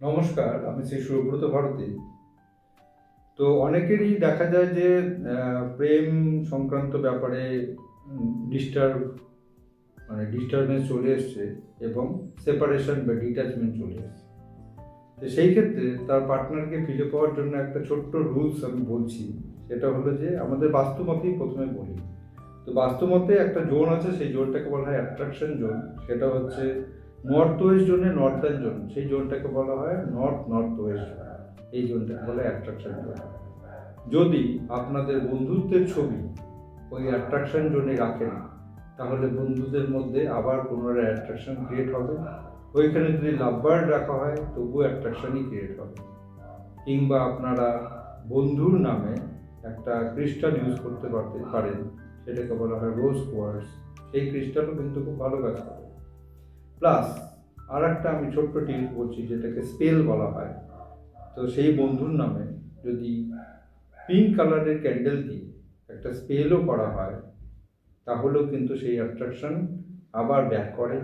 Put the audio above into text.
নমস্কার, আমি শ্রী সুব্রত ভারতী। তো অনেকেরই দেখা যায় যে প্রেম সংক্রান্ত ব্যাপারে ডিস্টার্ব মানে ডিস্টারবেন্স চলে এসছে এবং সেপারেশন বা ডিট্যাচমেন্ট চলে এসছে। তো সেই ক্ষেত্রে তার পার্টনারকে ফিরে পাওয়ার জন্য একটা ছোট্ট রুলস আমি বলছি। সেটা হলো যে, আমাদের বাস্তুমতেই প্রথমে বলি। তো বাস্তুমতে একটা জোন আছে, সেই জোনটাকে বলা হয় অ্যাট্রাকশন জোন। সেটা হচ্ছে নর্থ ওয়েস্ট জোনে নর্দার্ন জোন সেই জোনটাকে বলা হয় নর্থ নর্থ ওয়েস্ট এই জোনটাকে বলা অ্যাট্রাকশন জোন যদি আপনাদের বন্ধুত্বের ছবি ওই অ্যাট্রাকশন জোনে রাখেন, তাহলে বন্ধুদের মধ্যে আবার পুনরায় অ্যাট্রাকশন ক্রিয়েট হবে। ওইখানে যদি লাভবার্ড রাখা হয়, তবুও অ্যাট্রাকশনই ক্রিয়েট হবে। কিংবা আপনারা বন্ধুর নামে একটা ক্রিস্টাল ইউজ করতে পারতে পারেন, সেটাকে বলা হয় রোজ কোয়ার্স সেই ক্রিস্টালও কিন্তু খুব ভালো কাজ করে। প্লাস আর একটা আমি ছোট্ট টিপস বলছি যেটাকে স্পেল বলা হয়। তো সেই বন্ধুর নামে যদি পিঙ্ক কালারের ক্যান্ডেল দিয়ে একটা স্পেলও করা হয়, তাহলেও কিন্তু সেই অ্যাট্রাকশন আবার ব্যাক করে।